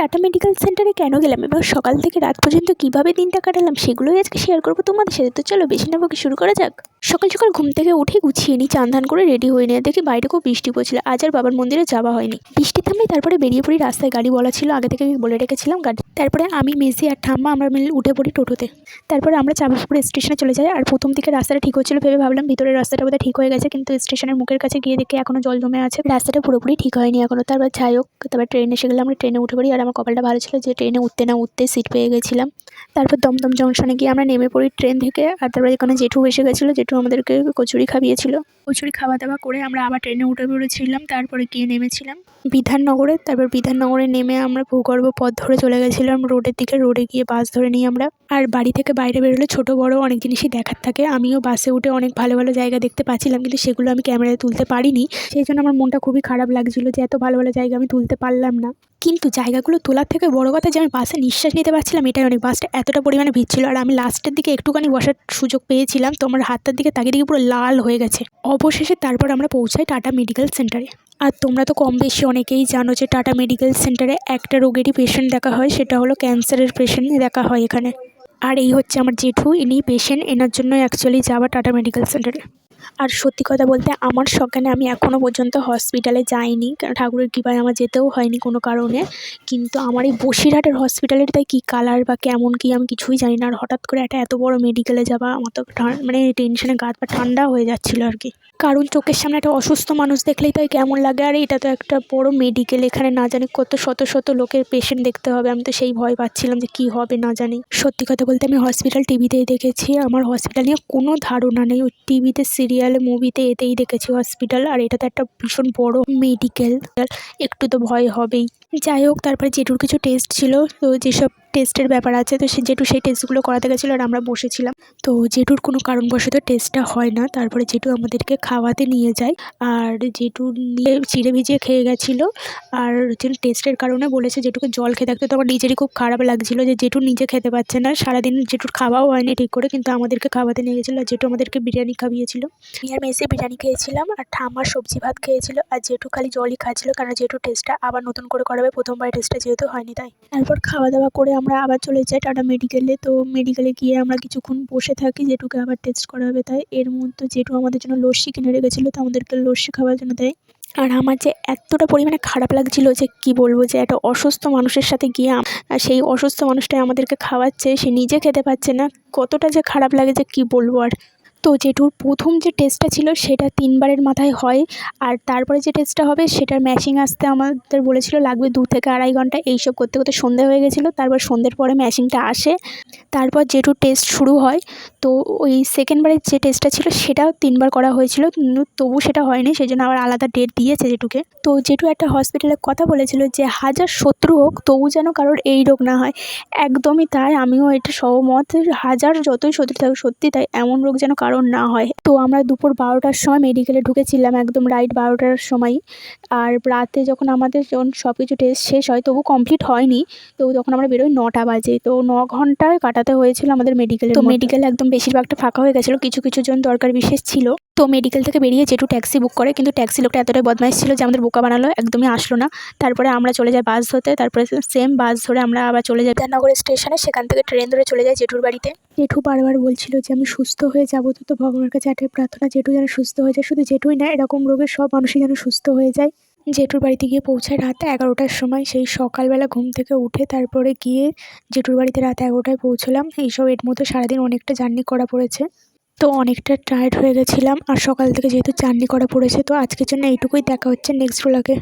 Tata medical সেন্টারে কেন গেলাম? এবং সকাল থেকে রাত পর্যন্ত কীভাবে দিনটা কাটালাম সেগুলোই আজকে শেয়ার করব তোমাদের সাথে। তো চলো বেশি না বকে শুরু করা যাক। সকাল সকাল ঘুম থেকে উঠে গুছিয়ে নিই, চান ধান করে রেডি হয়ে নিয়ে দেখি বাইরে খুব বৃষ্টি পড়ছিল। আজ আর বাবার মন্দিরে যাওয়া হয়নি। বৃষ্টি থামলে তারপরে বেরিয়ে পড়ি রাস্তায়। গাড়ি বলা ছিল, আগে থেকে আমি বলে রেখেছিলাম, গাড়ি তারপরে আমি, মেসি আর ঠাম্মা আমরা মিলে উঠে পড়ি টোটোতে। তারপরে আমরা চাঁদপুর স্টেশনে চলে যাই। আর প্রথম দিকে রাস্তাটা ঠিক হচ্ছিল ভেবে ভাবলাম ভিতরের রাস্তাটা বোধহয় ঠিক হয়ে গেছে, কিন্তু স্টেশনের মুখের কাছে গিয়ে দেখে এখনও জল জমে আছে। রাস্তাটা পুরোপুরি ঠিক হয়নি এখনও তারপর যাই হোক, তারপর ট্রেনে এসে গেলে আমরা ট্রেনে উঠে পড়ি। আর আমার কপালটা ভালো ছিল যে ট্রেনে উঠতে না উঠতে সিট পেয়ে গেছিলাম। তারপর দমদম জংশনে গিয়ে আমরা নেমে পড়ি ট্রেন থেকে। আর তারপরে এখানে জেঠু এসে গেছিল। জেঠু আমাদেরকে কচুরি খাইয়েছিল। কচুরি খাওয়া দাওয়া করে আমরা আবার ট্রেনে উঠে পড়েছিলাম। তারপরে গিয়ে নেমেছিলাম বিধাননগরে। তারপর বিধাননগরে নেমে আমরা ভূগর্ভ পথ ধরে চলে গেছিলাম। রোডের দিকে রোডে গিয়ে বাস ধরে নিই আমরা। আর বাড়ি থেকে বাইরে বেরোলে ছোটো, বড় অনেক জিনিসই দেখার থাকে। আমিও বাসে উঠে অনেক ভালো ভালো জায়গা দেখতে পাচ্ছিলাম কিন্তু সেগুলো আমি ক্যামেরায় তুলতে পারিনি। সেই জন্য আমার মনটা খুবই খারাপ লাগছিল যে এত ভালো ভালো জায়গা আমি তুলতে পারলাম না। কিন্তু জায়গাগুলো তোলার থেকে বড় কথা যে আমি বাসে নিঃশ্বাস নিতে পারছিলাম, এটাই অনেক। বাসটা এতটা পরিমাণে ভিড় ছিল আর আমি লাস্টের দিকে একটুখানি বসার সুযোগ পেয়েছিলাম। তো আমার হাতটার দিকে তাকিয়ে দিকে পুরো লাল হয়ে গেছে। অবশেষে তারপর আমরা পৌঁছাই টাটা মেডিকেল সেন্টারে। আর তোমরা তো কম বেশি অনেকেই জানো যে টাটা মেডিকেল সেন্টারে একটা রোগেরই পেশেন্ট দেখা হয়, সেটা হলো ক্যান্সারের পেশেন্ট দেখা হয় এখানে। আর এই হচ্ছে আমার জেঠু, ইনি পেশেন্ট এনার জন্য অ্যাকচুয়ালি যাওয়া টাটা মেডিকেল সেন্টারে। আর সত্যি কথা বলতে আমার সজ্ঞানে আমি এখনও পর্যন্ত হসপিটালে যাইনি। ঠাকুরের কৃপায় আমার যেতেও হয়নি কোনো কারণে। কিন্তু আমার এই বসিরহাটের হসপিটালের তাই কী কালার বা কেমন কী আমি কিছুই জানি না। আর হঠাৎ করে একটা এত বড় মেডিকেলে যাওয়া, আমার তো মানে টেনশনে গা হাত পা ঠান্ডা হয়ে যাচ্ছিল আর কি। কারণ চোখের সামনে একটা অসুস্থ মানুষ দেখলেই তাই কেমন লাগে? আর এটা তো একটা বড় মেডিকেল এখানে না জানি কত শত শত লোকের পেশেন্ট দেখতে হবে। আমি তো সেই ভয় পাচ্ছিলাম যে কী হবে না জানি। সত্যি কথা বলতে আমি হসপিটাল টিভিতেই দেখেছি। আমার হসপিটাল নিয়ে কোনো ধারণা নেই। ওই টিভিতে সিরিয়ালে মুভিতে এতেই দেখেছি হসপিটাল আর এটা তো একটা ভীষণ বড় মেডিকেল একটু তো ভয় হবেই। যাই হোক, তারপরে জেঠুর কিছু টেস্ট ছিল, তো যেসব টেস্টের ব্যাপার আছে, তো সে জেঠু সেই টেস্টগুলো করাতে গেছিল আর আমরা বসেছিলাম। তো জেঠুর কোনো কারণবশত টেস্টটা হয় না, তারপরে জেঠু আমাদেরকে খাওয়াতে নিয়ে যায়। আর জেঠু নিয়ে চিড়ে ভিজিয়ে খেয়ে গেছিল। আর টেস্টের কারণে বলেছে জেঠুকে জল খেতে থাকতে তো আমার নিজেরই খুব খারাপ লাগছিল যে জেঠু নিজে খেতে পারছে না। সারাদিন জেঠুর খাওয়াও হয়নি ঠিক করে, কিন্তু আমাদেরকে খাওয়াতে নিয়ে গেছিল আর জেঠু আমাদেরকে বিরিয়ানি খাইয়েছিল। আর মেসে বিরিয়ানি খেয়েছিলাম আর ঠাম্মার সবজি ভাত খেয়েছিল আর জেঠু খালি জলই খাচ্ছিলো কারণ জেঠু টেস্টটা আবার নতুন করে করাবে প্রথমবার টেস্টটা যেহেতু হয়নি তাই। তারপর খাওয়া দাওয়া করে আমরা আবার চলে যাই টাটা মেডিকেলে তো মেডিকেলে গিয়ে আমরা কিছুক্ষণ বসে থাকি, যেটুকু আবার টেস্ট করা হবে তাই। এর মধ্যে যেটুকু আমাদের জন্য লস্যি কিনে রেখেছিলো, তো আমাদেরকে লস্যি খাওয়ার জন্য দেয়। আর আমার যে এতটা পরিমাণে খারাপ লাগছিল যে কি বলব, যে একটা অসুস্থ মানুষের সাথে গিয়ে সেই অসুস্থ মানুষটাই আমাদেরকে খাওয়াচ্ছে, সে নিজে খেতে পাচ্ছে না। কতটা যে খারাপ লাগে যে কি বলব আর। তো জেঠুর প্রথম যে টেস্টটা ছিল সেটা তিনবারের মাথায় হয়। আর তারপরে যে টেস্টটা হবে সেটার ম্যাশিং আসতে আমাদের বলেছিল লাগবে দু থেকে আড়াই ঘণ্টা। এইসব করতে করতে সন্ধে হয়ে গেছিল, তারপর সন্ধ্যের পরে ম্যাশিংটা আসে। তারপর জেঠুর টেস্ট শুরু হয়। তো ওই সেকেন্ডবারের যে টেস্টটা ছিল সেটাও তিনবার করা হয়েছিল। তবু সেটা হয়নি সেই জন্য আবার আলাদা ডেট দিয়েছে জেঠুকে। তো জেঠু একটা হসপিটালে কথা বলেছিল যে, হাজার শত্রু হোক, তবু যেন কারোর এই রোগ না হয়। একদমই তাই, আমিও এটা সহমত। হাজার যতই শত্রু থাকুক, সত্যি তাই, এমন রোগ যেন কারোর না হয়। তো আমরা দুপুর বারোটার সময় মেডিকেলে ঢুকেছিলাম একদম রাইট বারোটার সময়। আর রাতে যখন আমাদের যখন সব কিছু টেস্ট শেষ হয় তবু কমপ্লিট হয়নি। তো তখন আমরা বেরোই নটা বাজে। তো ন ঘন্টায় কাটাতে হয়েছিল আমাদের মেডিকেলে তো মেডিকেল একদম বেশিরভাগটা ফাঁকা হয়ে গেছিল। কিছু কিছু জন দরকার বিশেষ ছিল। তো মেডিকেল থেকে বেরিয়ে জেঠু ট্যাক্সি বুক করে, কিন্তু ট্যাক্সি লোকটা এতটাই বদমাইশ ছিল যে আমাদের বোকা বানালো, একদমই আসলো না। তারপরে আমরা চলে যাই বাস ধরতে, তারপরে সেম বাস ধরে আমরা আবার চলে যাই বিধাননগর স্টেশনে সেখান থেকে ট্রেন ধরে চলে যাই জেঠুর বাড়িতে। জেঠু বারবার বলছিল যে আমি সুস্থ হয়ে যাব, তো তো ভগবানের কাছে একটাই প্রার্থনা, জেঠু যেন সুস্থ হয়ে যায়। শুধু জেঠুই না, এরকম রোগে সব মানুষই যেন সুস্থ হয়ে যায়। জেঠুর বাড়িতে গিয়ে পৌঁছায় রাত এগারোটার সময়। সেই সকালবেলা ঘুম থেকে উঠে তারপরে গিয়ে জেঠুর বাড়িতে রাত এগারোটায় পৌঁছলাম। এইসব এর মধ্যে সারাদিন অনেকটা জার্নি করা পড়েছে। তো অনেকটা টায়ার্ড হয়ে গেছিলাম আর সকাল থেকে যেহেতু জার্নি করা পড়েছে, তো আজকের জন্য এইটুকুই। দেখা হচ্ছে নেক্সট ব্লগে